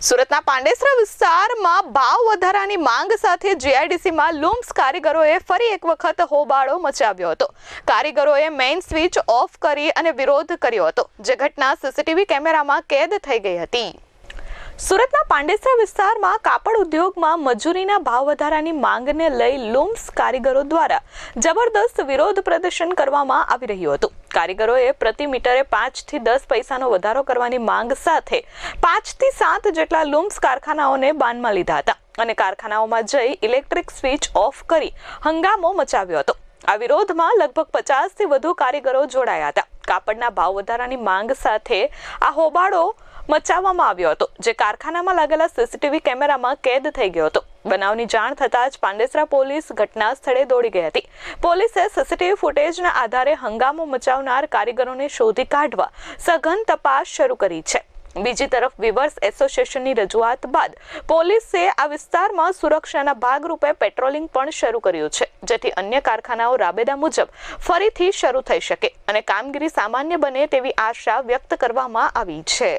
સુરતના પાંડેસરા વિસ્તારમાં ભાવ વધારાની માંગ સાથે જીઆઈડીસીમાં લૂમ્સ કારીગરોએ ફરી એક વખત હોબાળો મચાવ્યો હતો. કારીગરોએ મેઇન સ્વિચ ઓફ કરી અને વિરોધ કર્યો હતો, જે ઘટના સીસીટીવી કેમેરામાં કેદ થઈ ગઈ હતી. સુરતના પાંડેસરા વિસ્તારમાં કાપડ ઉદ્યોગમાં મજૂરીના ભાવ વધારાની માંગને લઈ લૂમ્સ કારીગરો દ્વારા જબરદસ્ત વિરોધ પ્રદર્શન કરવામાં આવી રહ્યું હતું. કારીગરોએ પ્રતિ મીટરે પાંચથી દસ પૈસાનો વધારો કરવાની માંગ સાથે પાંચથી સાત જેટલા લૂમ્સ કારખાનાઓને બાનમાં લીધા હતા અને કારખાનાઓમાં જઈ ઇલેક્ટ્રિક સ્વિચ ઓફ કરી હંગામો મચાવ્યો હતો. આ વિરોધમાં લગભગ પચાસથી વધુ કારીગરો જોડાયા હતા. કાપડના ભાવ વધારાની માંગ સાથે આ હોબાળો મચાવવામાં આવ્યો હતો, જે કારખાનામાં લાગેલા સીસીટીવી કેમેરામાં કેદ થઈ ગયો હતો. બનાવની જાણ થતાં જ પાંડેસરા પોલીસ ઘટના સ્થળે દોડી ગઈ હતી. પોલીસે સીસીટીવી ફૂટેજના આધારે હંગામો મચાવનાર કારીગરોને શોધી કાઢવા સઘન તપાસ શરૂ કરી છે. બીજી તરફ વિવર્સ એસોસિએશનની રજૂઆત બાદ પોલીસે આ વિસ્તારમાં સુરક્ષાના ભાગરૂપે પેટ્રોલિંગ પણ શરૂ કર્યું છે, જેથી અન્ય કારખાનાઓ રાબેદા મુજબ ફરીથી શરૂ થઈ શકે અને કામગીરી સામાન્ય બને તેવી આશા વ્યક્ત કરવામાં આવી છે.